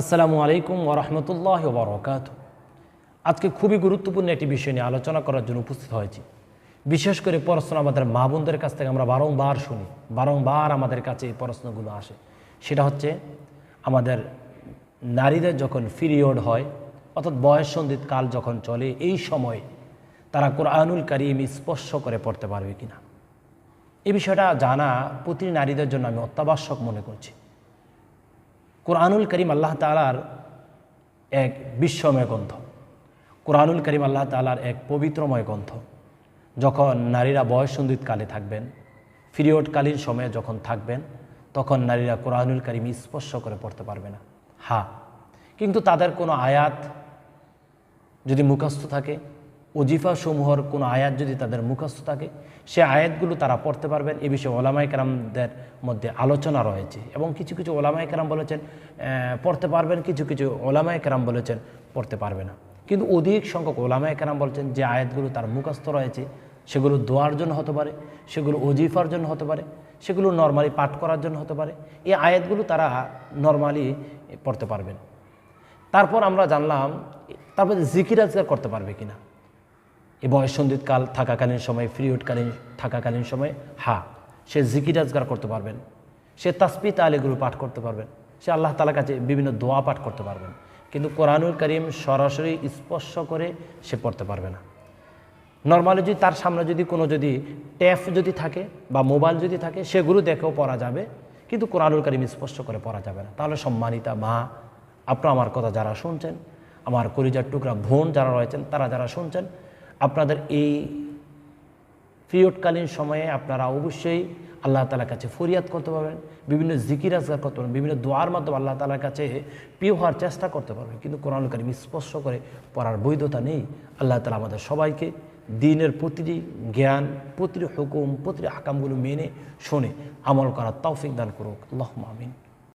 আসসালামু আলাইকুম ওরহমতুল্লাহ বরকাত আজকে খুবই গুরুত্বপূর্ণ একটি বিষয় নিয়ে আলোচনা করার জন্য উপস্থিত হয়েছি। বিশেষ করে প্রশ্ন আমাদের মা বোনদের কাছ থেকে আমরা বারংবার শুনি, বারংবার আমাদের কাছে এই প্রশ্নগুলো আসে। সেটা হচ্ছে, আমাদের নারীদের যখন পিরিয়ড হয়, অর্থাৎ বয়ঃসন্ধিত কাল যখন চলে, এই সময় তারা কোরআনুল কারিম স্পর্শ করে পড়তে পারবে কিনা? এই বিষয়টা জানা প্রতি নারীদের জন্য আমি অত্যাবশ্যক মনে করছি। কোরআনুল করিম আল্লাহ তালার এক বিশ্বময় গ্রন্থ। কোরআনুল করিম আল্লাহ তালার এক পবিত্রময় গ্রন্থ, যখন নারীরা বয়সন্ধিতকালে থাকবেন, পিরিয়ডকালীন সময়ে যখন থাকবেন, তখন নারীরা কোরআনুল করিম স্পর্শ করে পড়তে পারবে না। হ্যাঁ কিন্তু তাদের কোনো আয়াত যদি মুখস্থ থাকে ওজিফা সমূহর কোনো আয়াত যদি তাদের মুখস্থ থাকে, সে আয়াতগুলো তারা পড়তে পারবেন। এ বিষয়ে ওলামাই কেরামদের মধ্যে আলোচনা রয়েছে এবং কিছু কিছু ওলামাই কেরাম বলেছেন পড়তে পারবেন, কিছু কিছু ওলামাই কেরাম বলেছেন, পড়তে পারবে না। কিন্তু অধিক সংখ্যক ওলামাই কেরাম বলছেন যে আয়াতগুলো তার মুখস্থ রয়েছে, সেগুলো দোয়ার জন্য হতে পারে, সেগুলো ওজিফার জন্য হতে পারে, সেগুলো নর্মালি পাঠ করার জন্য হতে পারে, এই আয়াতগুলো তারা নর্মালি পড়তে পারবেন। তারপর আমরা জানলাম, তারপর জিকির আজগার করতে পারবে কিনা। এই বয়সন্ধিতকাল থাকাকালীন সময় পিরিয়ডকালীন থাকাকালীন সময়, হা, সে জিকির আজগার করতে পারবেন। সে তাসপি তালেগুলো পাঠ করতে পারবেন। সে আল্লাহ তালার কাছে বিভিন্ন দোয়া পাঠ করতে পারবেন। কিন্তু কোরআনুল করিম সরাসরি স্পর্শ করে সে পড়তে পারবে না। নর্মালি যদি তার সামনে যদি কোনো যদি ট্যাপ যদি থাকে বা মোবাইল যদি থাকে, সেগুলো দেখেও পড়া যাবে। কিন্তু কোরআনুল করিম স্পর্শ করে পড়া যাবে না। তাহলে সম্মানিতা মা, আপনারা আমার কথা যারা শুনছেন, আমার কলিজার টুকরা বোন যারা রয়েছেন, তারা যারা শুনছেন আপনাদের এই পিরিয়ডকালীন সময়ে আপনারা অবশ্যই আল্লাহ তালার কাছে ফরিয়াদ করতে পারবেন, বিভিন্ন জিকির আজগার করতে পারবেন, বিভিন্ন দোয়ার মাধ্যমে আল্লাহ তালার কাছে প্রিয় হওয়ার চেষ্টা করতে পারবেন। কিন্তু কোরআন কারিম স্পর্শ করে পড়ার বৈধতা নেই। আল্লাহ তালা আমাদের সবাইকে দিনের প্রতিটি জ্ঞান, প্রতিটি হুকুম, প্রতিটি আকামগুলো মেনে, শোনে আমল করার তৌফিক দান করুক। আল্লাহ আমিন।